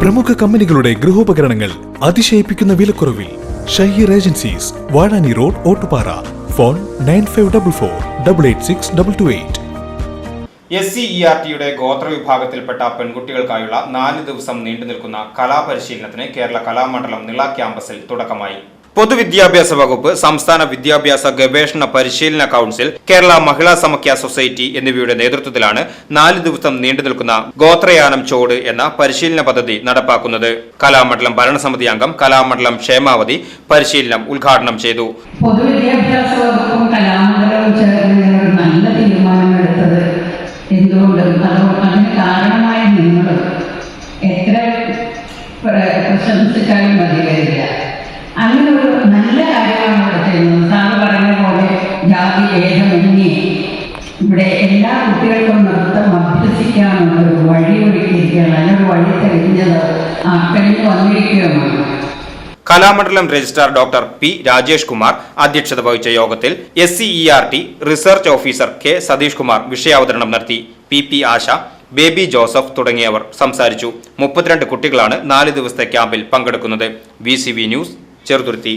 പ്രമുഖ കമ്പനികളുടെ ഗൃഹോപകരണങ്ങൾ അതിശയിപ്പിക്കുന്ന വിലക്കുറവിൽ Shaheer agencies Vazhani road Ottupara. Phone nine five double four double eight six double two eight. S C E R ടിയുടെ ഗോത്രവിഭാഗത്തിൽപ്പെട്ട പെൺകുട്ടികൾക്കായുള്ള നാല് ദിവസം നീണ്ടു നിൽക്കുന്ന കലാപരിശീലനത്തിന് കേരള കലാമണ്ഡലം നിള ക്യാമ്പസിൽ തുടക്കമായി. പൊതുവിദ്യാഭ്യാസ വകുപ്പ് സംസ്ഥാന വിദ്യാഭ്യാസ ഗവേഷണ പരിശീലന കൌൺസിൽ കേരള മഹിളാ സമഖ്യ സൊസൈറ്റി എന്നിവയുടെ നേതൃത്വത്തിലാണ് നാല് ദിവസം നീണ്ടു നിൽക്കുന്ന ഗോത്രയാനം ചോട് എന്ന പരിശീലന പദ്ധതി നടപ്പാക്കുന്നത്. കലാമണ്ഡലം ഭരണസമിതി അംഗം കലാമണ്ഡലം ക്ഷേമാവതി പരിശീലനം ഉദ്ഘാടനം ചെയ്തു. പൊതുവിദ്യാഭ്യാസ നിങ്ങളും എത്ര പ്ര- പ്രശംസിച്ചാലും മതി. നല്ല കാര്യമാണ് ഇവിടെ ചെയ്യുന്നത് സാറ് പറഞ്ഞ പോലെ ജാതി ഭേദമന്യേ ഇവിടെ എല്ലാ കുട്ടികൾക്കും നൃത്തം അഭ്യസിക്കാനുള്ള ഒരു വഴി ഒരുക്കിയിരിക്കുകയാണ്. അതിനൊരു വഴി തെളിഞ്ഞത് ആ കഴിഞ്ഞ് വന്നിരിക്കുകയുമാണ്. Kalamandalam registrar doctor P Rajesh Kumar അധ്യക്ഷത വഹിച്ച യോഗത്തിൽ S C E R T research officer K Satheesh Kumar വിഷയാവതരണം നടത്തി. പി പി ആശ ബേബി ജോസഫ് തുടങ്ങിയവർ സംസാരിച്ചു. മുപ്പത്തിരണ്ട് കുട്ടികളാണ് നാല് ദിവസത്തെ ക്യാമ്പിൽ പങ്കെടുക്കുന്നത്. V news Cheruthuruthy.